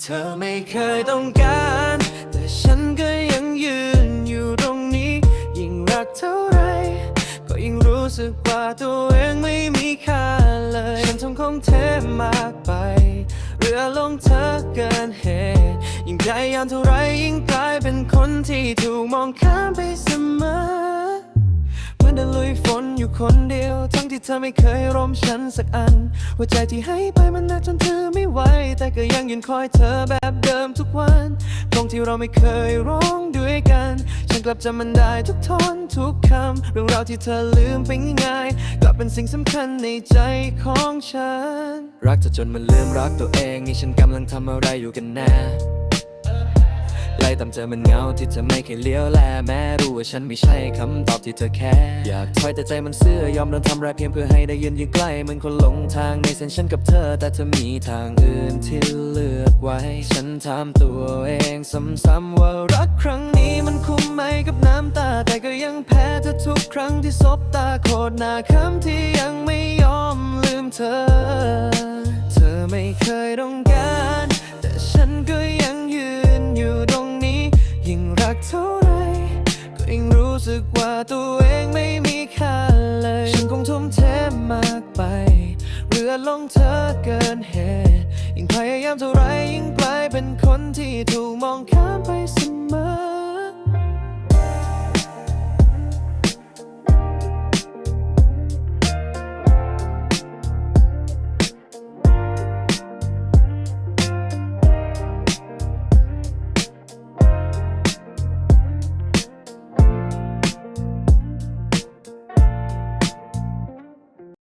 เธอไม่เคยต้องการ แต่ฉันก็ยังยืนอยู่ตรงนี้ ยิ่งรักเท่าไร ก็ยิ่งรู้สึกว่าตัวเองไม่มีค่าเลย ฉันทำของเทมากไป เรือลงเธอเกินเหตุ ยิ่งพยายามเท่าไรยิ่งกลายเป็นคนที่ถูกมองข้ามไปเสมอ เหมือนเดินลุยฝนอยู่คนเดียว ที่เธอไม่เคยร่มฉันสักอัน หัวใจที่ให้ไปมันหนักจนเธอไม่ไหว แต่ก็ยังยืนคอยเธอแบบเดิมทุกวันตรงที่เราไม่เคยร้องด้วยกัน ฉันกลับจำมันได้ทุกทอนทุกคำ เรื่องราวที่เธอลืมไปง่ายๆกลับเป็นสิ่งสำคัญในใจของฉัน รักเธอจนมันลืมรักตัวเอง นี่ฉันกำลังทำอะไรอยู่กันแน่ ไล่ตามเธอมันเงาที่เธอไม่เคยเลี้ยวแลแม้รู้ว่าฉันไม่ใช่คำตอบที่เธอแค่อยากถอยแต่ใจมันเสื่อยอมโดนทำร้ายเพียงเพื่อให้ได้ยืนอยู่ใกล้มือนคนหลงทางในเส้นฉันกับเธอ แต่เธอมีทางอื่นที่เลือกไว้ ฉันถามตัวเองซ้ำๆว่ารักครั้งนี้มันคุ้มไหมกับน้ำตา แต่ก็ยังแพ้เธอทุกครั้งที่สบตาโคตรหน้าคำที่ยังไม่ยอมลืมเธอ กเท่าไรก็ยังรู้สึกว่าตัวเองไม่มีค่าเลย ฉันคงทุ่มเทมากไป เรือลงเธอเกินเหตุยิ่งพยายามเท่าไรยิ่งกลายเป็นคนที่ถูกมองข้ามไปเสมอ